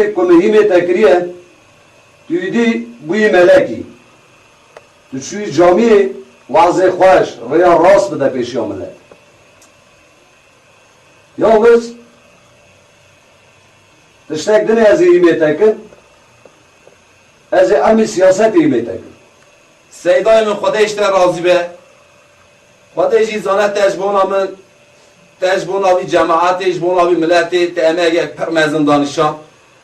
شه که مهمه تکریه. توی دی بوی ملکی. تو شوی جامعه وعزه خواهش. ریا راس بده پیش آمله یا بس تشتاک دنه از ایمه تکن از امی سیاست ایمه تکن سیدای من خودش راضی به؟ خودش ایزانه تجبون آمن تجبون آبی جماعت تجبون آبی ملت. تا امه اگه پرمزن دانشان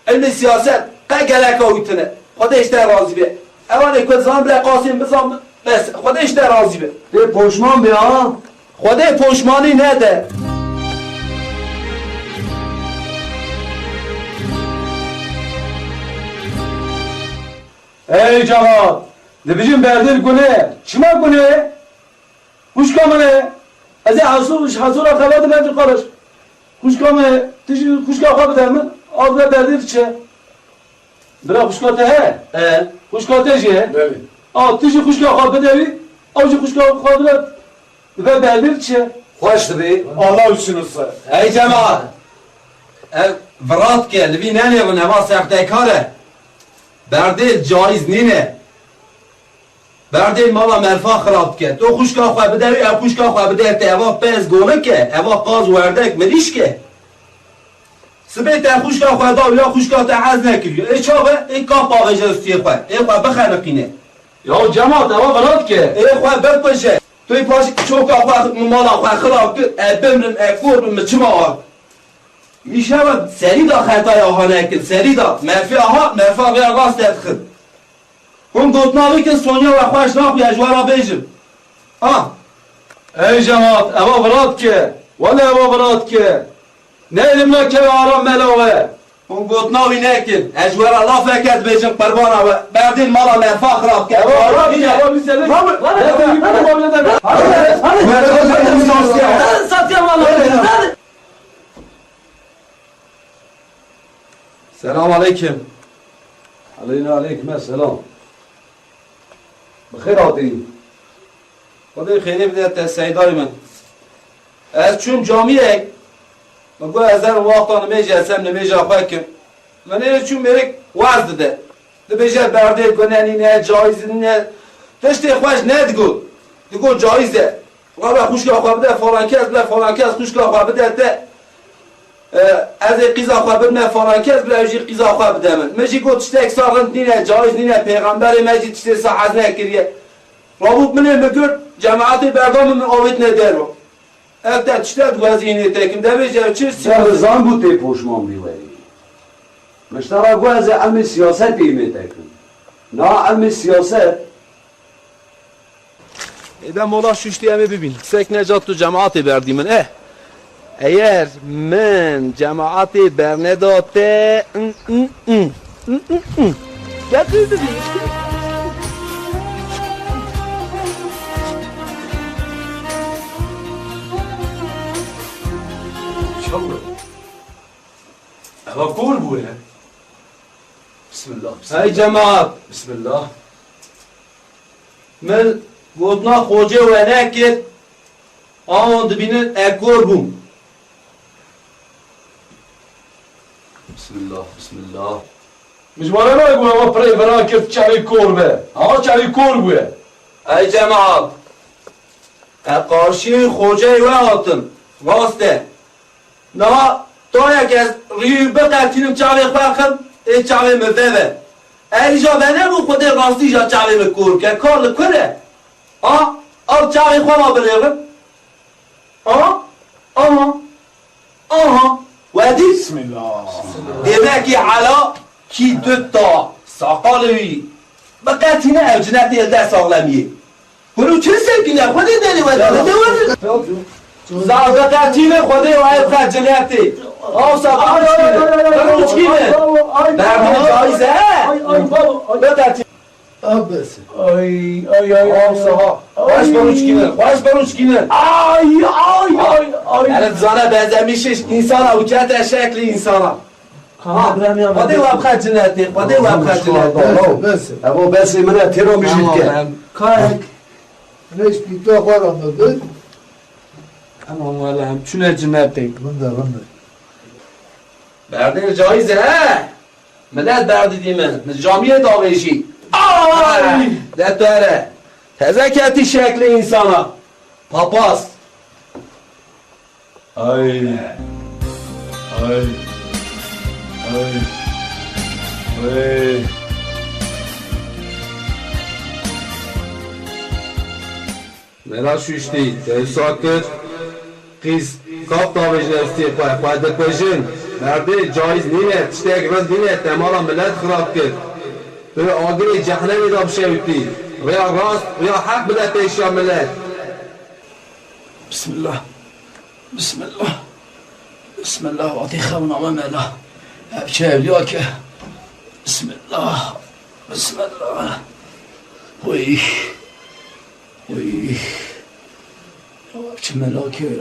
علم سیاست قه گلک آویتنه خدا اشتر راضی به اوان اکو زان بلا قاسم بزان بس خدا اشتر راضی به Te poşman be ha خدا پشمانی نده Ey cemaat! Dibicim berdir kune, çima kune, kuşka mene, eze hasur, hasura kavadı berdir karış. Kuşka mene, tişi kuşka kabı demin, ağzına Abla derdivçe. Bira kuşkate he. He. Kuşkate je. Bevi. A tiji kuşka kabı devi. Avcı kuşka kabı ve derdivçe. Hoş tabi. Allah için olsa. Ey cemaat. E, Vrat ke, levi nene bu neva sefte kare. Berdil caiz nine. Berdil mala merfa xirab e, ke. To kuşka kabı devi, ev kuşka kabı devi. Eva pez golü ke. Eva kaz verdek, meriş ke. مریش که سبه تا خوشکا خواه دا یا خوشکا تا عز نکریو ای چاوه ای کا پاوه جستی خواه ای خواه بخنقینه Ya cemaat eva berat ke. ای خواه بپشه توی پاش چوکا خواه مالا خواه خراب که اه، بمرم اه، کورم چما آر میشود سری دا خطای آها نکن سری دا مرفی آها مرفی آقای راست ادخل هم گوتناوی که سونیا و خوش ناف یجوارا بیجم آه Ey cemaat eva berat ke. Valla eva berat ke. Ne elimle ke ve aram melave. هم گوتناوی نکن اجوارا لا فکت بیجم قربانا و بردین مالا مرفا خراب که Eva berat ke. Eva bir sene. سلام علیکم Aleyna aleyküm selam. Bخیر آتی. خدای خیلی بده تا سیدای من از چون جامعه مگو از در وقتا نمیجه اسم نمیجه خواه کم من اینه چون میرک وز ده ده بیجه برده گننی نه جایز نه تشتی خوش نه دگو دگو جایزه وقتا خوشگاه خواه بده فلان کس بله فلان کس خوشگاه خواه بده ده از قیزا خواه بده فلان کس بله اوجی قیزا خواه بده من مجی گو تشتی اکساقنت نینه جایز نینه پیغمبر مجی تشتی ساحز نکریه رابط من مگر جماعت بردام من آوید evde çiçek gazini tekim de becer çir siyasi. Ya zan bu te poşman bile. Meştara gaz elmi siyaset imi tekim. Na elmi siyaset. E, ben mola şuştu emi bibin. Sek necattu cemaati berdimin. Eh. Eğer men cemaati bernedote ın ın ın ın ın ın. Yakıldı bir. Vakur bu ya. Bismillah. Hey cemaat. Bismillah. Mil gotna hoca ve nekir avon dibinin ekor bum. Bismillah. Bismillah. Mücmara ne bu ama pray vera kir çavi kor be. Ha çavi kor bu ya. Ey cemaat. E karşı hocayı ve atın. Vaste. Daha Toja kes riju biqetinim çavê xwe xim ê e, çavê me veve. Erîja venebû Xwedê rastî ja çavê me kor ke kar li kur e. A ew çavê xwe ma birêvin. A aha aha wedî Bismillah. Demekî ala kî tu ta saqalê wî biqetîne ew cinetê elde sağlemiye. Bunu çi sevgine Xwedê derê we de wedin. Zavgatîne Xwedê we kacineti. Av sabah uçkine. Ben uçkine. Derdine caize he. Bakatine. Abbas. Ay ay ay Av sabah. Baş ben uçkine. Baş ben uçkine. Ay ay ay ay. Yani zana benzemiş insana, uçete şekli insana. Ha, kodi ve kacineti. Kodi ve kacineti. Bes. Eva besi mene tero müjit ke. Kayık. Reis bir tuhaf var anladın. Aman Allah'ım çüne cinnet değil. Bunda bunda. Berdin caize he. Millet berdi mi? Camiye daveci. Ay! De töre. Tezeketi şekli insana. Papaz. Ay. Ay. Ay. Ay. Mera şuşti. Tesakır. Kız. Kap daveci nefsi. Kwa kwa de pejin. Merdi caiz niye? İşte güven niye? Temala millet kırap kır. Ve agri cehennemi da bir şey bitti. Veya rast veya hak bile peşya millet. Bismillah. Bismillah. Bismillah. Vati khavna ve mela. Hepçe evliya ki. Bismillah. Bismillah. Uy. Uy. Hepçe mela ki.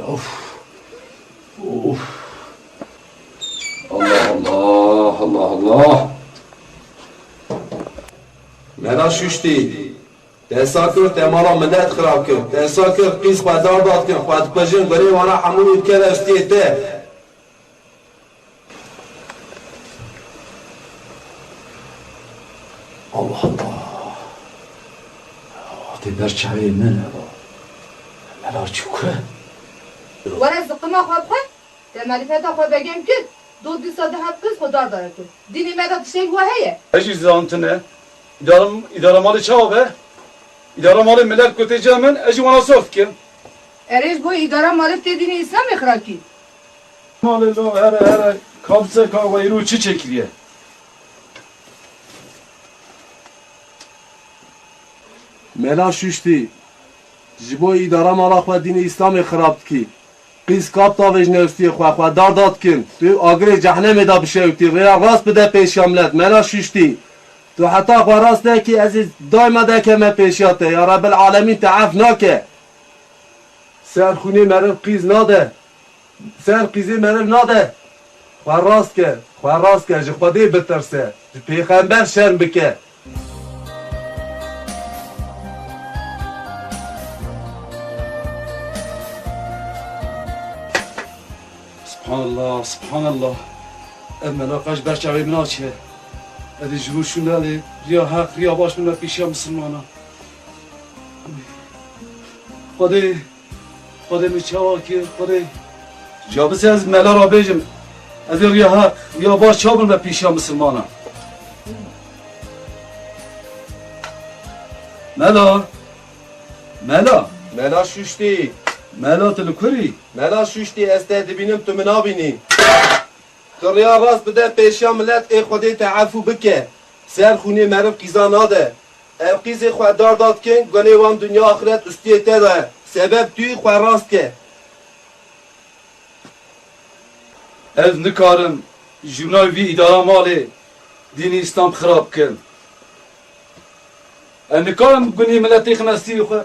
Allah Allah. Mera şüşteydi. Desa kır temala medet kırav kır. Desa kır kız pazar dat kır. Fat pajın gri vana hamur ülke rastiyete. Allah Allah. Hadi berçeyi men eva. Mera çukre. Ora zıkkıma kapkan. Temeli feda kapagem. دو دی ساده حد کس خدا داره که دینی مدد şey bu heye. Eşi zantine. İdaram, idaramalı çağı be. İdaramalı millet köteceğimin eşi bana soft ki. Ereş bu idara marif dediğini İslam ihraki. Malı lo her her kapsa kavayı ruçu çekiliyor. Mela şuşti. Jibo idara mala xwe dînê İslamê xirab dikî. Qîz kap tavêj nevstiyê xwe xwe darda dikin. Tu agrê cehennemê da bişewtî. Rêya rast bide pêşiya millet. Mela şuştî. Tu heta xwe rast nekî ez ê daima dekeme pêşiya te. Ya Rabbil alemîn te ev nake. Serxûnê meriv qîz nade. Ser qîzê meriv nade. Xwe rast ke. Xwe rast ke. Ji Xwedê bitirse. Ji Subhanallah, subhanallah. Emmela kaç berçavi min açı. Edi juru şundalı. Riya hak, riya baş minna pişya Müslümana. Hadi. Hadi mi çava ki, hadi. Cevabı siz mela rabecim. Edi riya hak, riya baş çava minna pişya Müslümana. Mela. Mela. Mela şuştî. Mela telu kuri. Mela şuştî ez te dibînim tu min nabînî. Kiriya rast bide pêşiya millet ê Xwedê te efû bike. Ser xûnê meriv qîza nade. Ev qîzê xwe dar dat kin, gunê wan dunya axiret ustiyê te de. Sebep tûyî xwe rast ke. Ez nikarim jurnal vî îdara malê dînî İslam xirab kirin. Ez nikarim gunî milletê xinestî xwe